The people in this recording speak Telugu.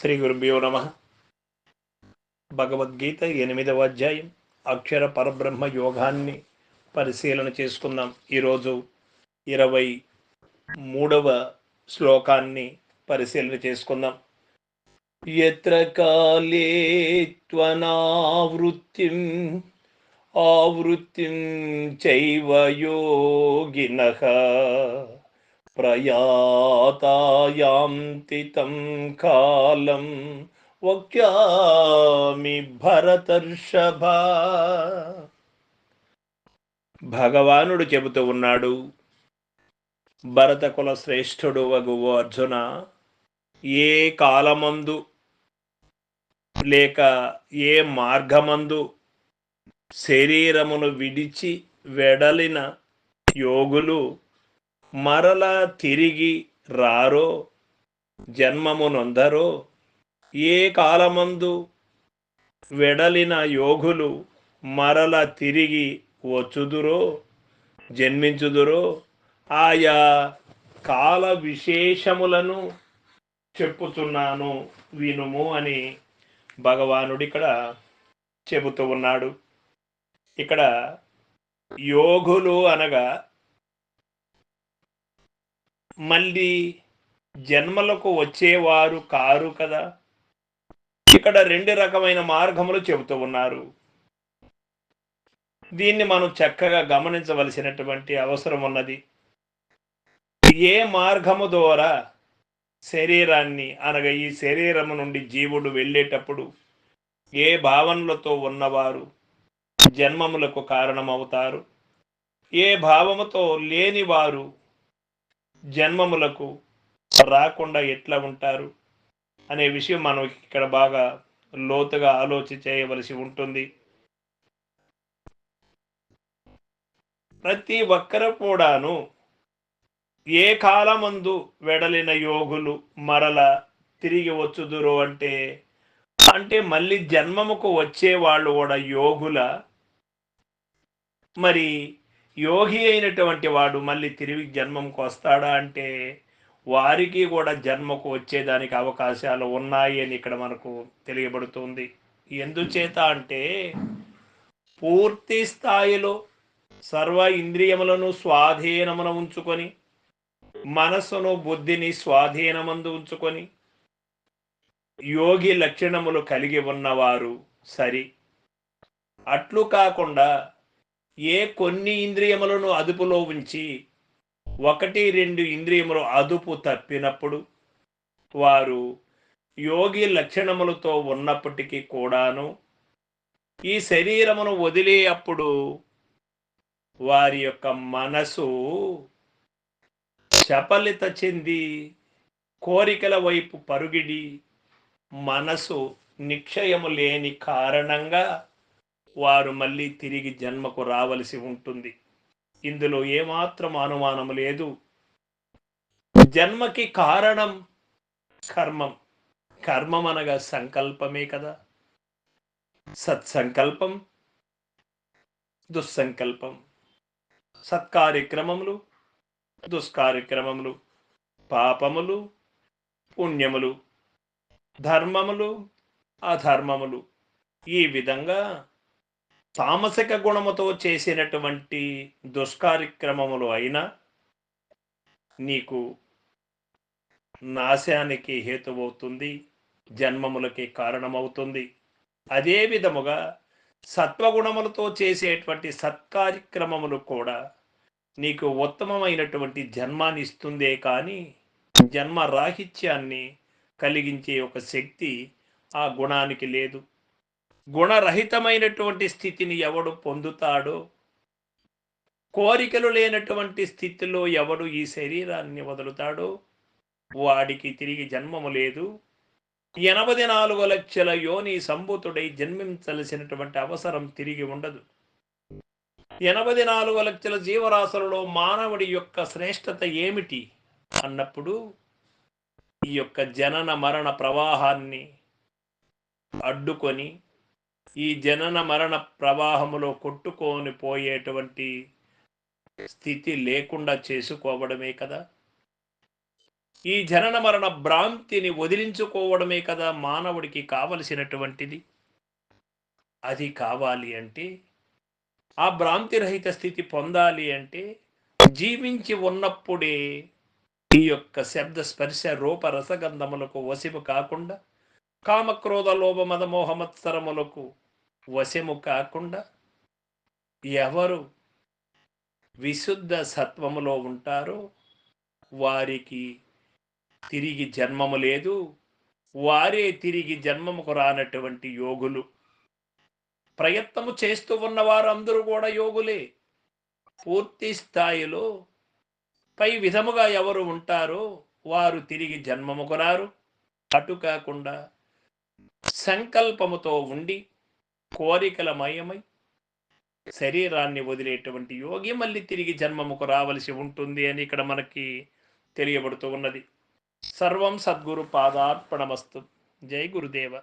శ్రీ గురుభ్యో నమ. భగవద్గీత ఎనిమిదవ అధ్యాయం. అక్షర పరబ్రహ్మ యోగాన్ని పరిశీలన చేసుకుందాం. ఈరోజు ఇరవై మూడవ శ్లోకాన్ని పరిశీలన చేసుకుందాం. ఎత్ర కాలే త్వనావృత్తిం ఆవృత్తిం చైవ యోగినః. ప్రయాతాయాంతి తం కాలం వక్యామి భరతర్షభ భగవానుడు చెబుతూ ఉన్నాడు భరత కుల శ్రేష్ఠుడు వగు అర్జున ఏ కాలమందు లేక ఏ మార్గమందు శరీరమును విడిచి వెడలిన యోగులు మరల తిరిగి రారో? జన్మమునొందరో? ఏ కాలమందు వెడలిన యోగులు మరల తిరిగి వచ్చుదురో? జన్మించుదురో? ఆయా కాల విశేషములను చెప్పుతున్నాను వినుము అని భగవానుడు ఇక్కడ చెబుతూ ఉన్నాడు. ఇక్కడ యోగులు అనగా మళ్ళీ జన్మలకు వచ్చేవారు కారు కదా? ఇక్కడ రెండు రకమైన మార్గములు చెబుతూ ఉన్నారు. దీన్ని మనం చక్కగా గమనించవలసినటువంటి అవసరం ఉన్నది. ఏ మార్గము ద్వారా శరీరాన్ని అనగా ఈ శరీరము నుండి జీవుడు వెళ్ళేటప్పుడు ఏ భావనలతో ఉన్నవారు జన్మములకు కారణమవుతారు? ఏ భావముతో లేనివారు జన్మములకు రాకుండా ఎట్లా ఉంటారు అనే విషయం మనం ఇక్కడ బాగా లోతుగా ఆలోచన చేయవలసి ఉంటుంది. ప్రతి ఒక్కరు కూడాను ఏ కాలమందు వెడలిన యోగులు మరల తిరిగి వచ్చుదురు అంటే అంటే మళ్ళీ జన్మముకు వచ్చే వాళ్ళు కూడా యోగుల. మరి యోగి అయినటువంటి వాడు మళ్ళీ తిరిగి జన్మంకు వస్తాడా అంటే వారికి కూడా జన్మకు వచ్చేదానికి అవకాశాలు ఉన్నాయి అని ఇక్కడ మనకు తెలియబడుతుంది. ఎందుచేత అంటే పూర్తి స్థాయిలో సర్వ ఇంద్రియములను స్వాధీనమున ఉంచుకొని మనస్సును బుద్ధిని స్వాధీనమందు ఉంచుకొని యోగి లక్షణములు కలిగి ఉన్నవారు సరి. అట్లు కాకుండా ఏ కొన్ని ఇంద్రియములను అదుపులో ఉంచి ఒకటి రెండు ఇంద్రియములు అదుపు తప్పినప్పుడు వారు యోగి లక్షణములతో ఉన్నప్పటికీ కూడాను ఈ శరీరమును వదిలే అప్పుడు వారి యొక్క మనసు చపలిత చెంది కోరికల వైపు పరుగిడి మనసు నిక్షయము లేని కారణంగా వారు మళ్ళీ తిరిగి జన్మకు రావలసి ఉంటుంది. ఇందులో ఏమాత్రం అనుమానం లేదు. జన్మకి కారణం కర్మం. కర్మం అనగా సంకల్పమే కదా. సత్సంకల్పం దుస్సంకల్పం. సత్కార్యక్రమములు దుష్కార్యక్రమములు. పాపములు పుణ్యములు. ధర్మములు అధర్మములు. ఈ విధంగా తామసిక గుణముతో చేసినటువంటి దుష్కార్యక్రమములు అయినా నీకు నాశానికి హేతువవుతుంది జన్మములకి కారణమవుతుంది. అదే విధముగా సత్వగుణములతో చేసేటువంటి సత్కార్యక్రమములు కూడా నీకు ఉత్తమమైనటువంటి జన్మాన్ని ఇస్తుందే కానీ జన్మ రాహిత్యాన్ని కలిగించే ఒక శక్తి ఆ గుణానికి లేదు. గుణరహితమైనటువంటి స్థితిని ఎవడు పొందుతాడో కోరికలు లేనటువంటి స్థితిలో ఎవడు ఈ శరీరాన్ని వదులుతాడో వాడికి తిరిగి జన్మము లేదు. ఎనభై నాలుగు లక్షల యోని సంభూతుడై జన్మించలసినటువంటి అవసరం తిరిగి ఉండదు. ఎనభై నాలుగు లక్షల జీవరాశులలో మానవుడి యొక్క శ్రేష్టత ఏమిటి అన్నప్పుడు ఈ యొక్క జనన మరణ ప్రవాహాన్ని అడ్డుకొని ఈ జనన మరణ ప్రవాహములో కొట్టుకొని పోయేటువంటి స్థితి లేకుండా చేసుకోవడమే కదా. ఈ జనన మరణ భ్రాంతిని వదిలించుకోవడమే కదా మానవుడికి కావలసినటువంటిది. అది కావాలి అంటే ఆ భ్రాంతి రహిత స్థితి పొందాలి అంటే జీవించి ఉన్నప్పుడే ఈ యొక్క శబ్ద స్పర్శ రూప రసగంధములకు వసిపు కాకుండా కామక్రోధ లోభ మద మోహమత్సరములకు వశము కాకుండా ఎవరు విశుద్ధ సత్వములో ఉంటారో వారికి తిరిగి జన్మము లేదు. వారే తిరిగి జన్మముకు రానటువంటి యోగులు. ప్రయత్నము చేస్తూ ఉన్న వారందరూ కూడా యోగులే. పూర్తి స్థాయిలో పై విధముగా ఎవరు ఉంటారో వారు తిరిగి జన్మముకు రారు. అటు కాకుండా సంకల్పముతో ఉండి కోరికల మయమై శరీరాన్ని వదిలేటువంటి యోగి మళ్ళీ తిరిగి జన్మముకు రావలసి ఉంటుంది అని ఇక్కడ మనకి తెలియబడుతూ ఉన్నది. సర్వం సద్గురు పాదార్పణమస్తు. జై గురుదేవ.